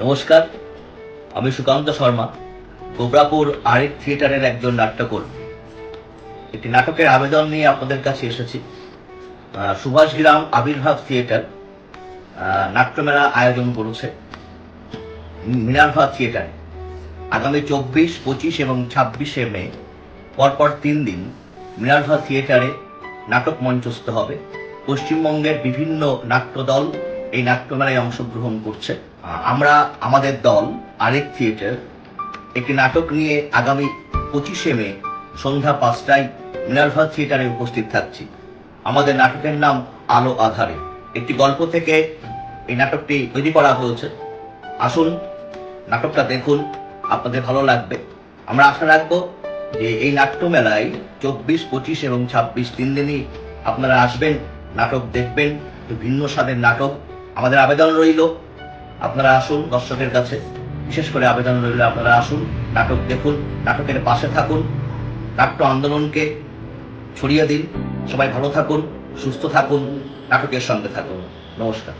নমস্কার আমি সুকান্ত শর্মা গোবরাপুর আরেক থিয়েটারের একজন নাট্যকর্মী। একটি নাটকের আবেদন নিয়ে আপনাদের কাছে এসেছি। আহ, সুভাষগ্রাম আবির্ভাব থিয়েটার নাট্যমেলা আয়োজন করেছে মিনার্ভা থিয়েটারে। আগামী চব্বিশ পঁচিশ এবং ছাব্বিশে মে পরপর তিন দিন মিনার্ভা থিয়েটারে নাটক মঞ্চস্থ হবে। পশ্চিমবঙ্গের বিভিন্ন নাট্যদল এই নাট্যমেলায় অংশগ্রহণ করছে। আমরা, আমাদের দল, আরেক থিয়েটার, একটি নাটক নিয়ে আগামী পঁচিশে মে সন্ধ্যা পাঁচটায় মিনার্ভা থিয়েটারে উপস্থিত থাকছি। আমাদের নাটকের নাম আলো আধারে। একটি গল্প থেকে এই নাটকটি তৈরি করা হয়েছে। আসুন, নাটকটা দেখুন, আপনাদের ভালো লাগবে। আমরা আশা রাখব যে এই নাট্য মেলায় চব্বিশ, পঁচিশ এবং ছাব্বিশ তিন দিনই আপনারা আসবেন, নাটক দেখবেন ভিন্ন স্বাদের নাটক আমাদের আবেদন রইল। আপনারা আসুন দর্শকের কাছে। বিশেষ করে আবেদন রইল, আপনারা আসুন, নাটক দেখুন, নাটকের পাশে থাকুন, নাট্য আন্দোলনকে ছড়িয়ে দিন। সবাই ভালো থাকুন, সুস্থ থাকুন, নাটকের সঙ্গে থাকুন। নমস্কার।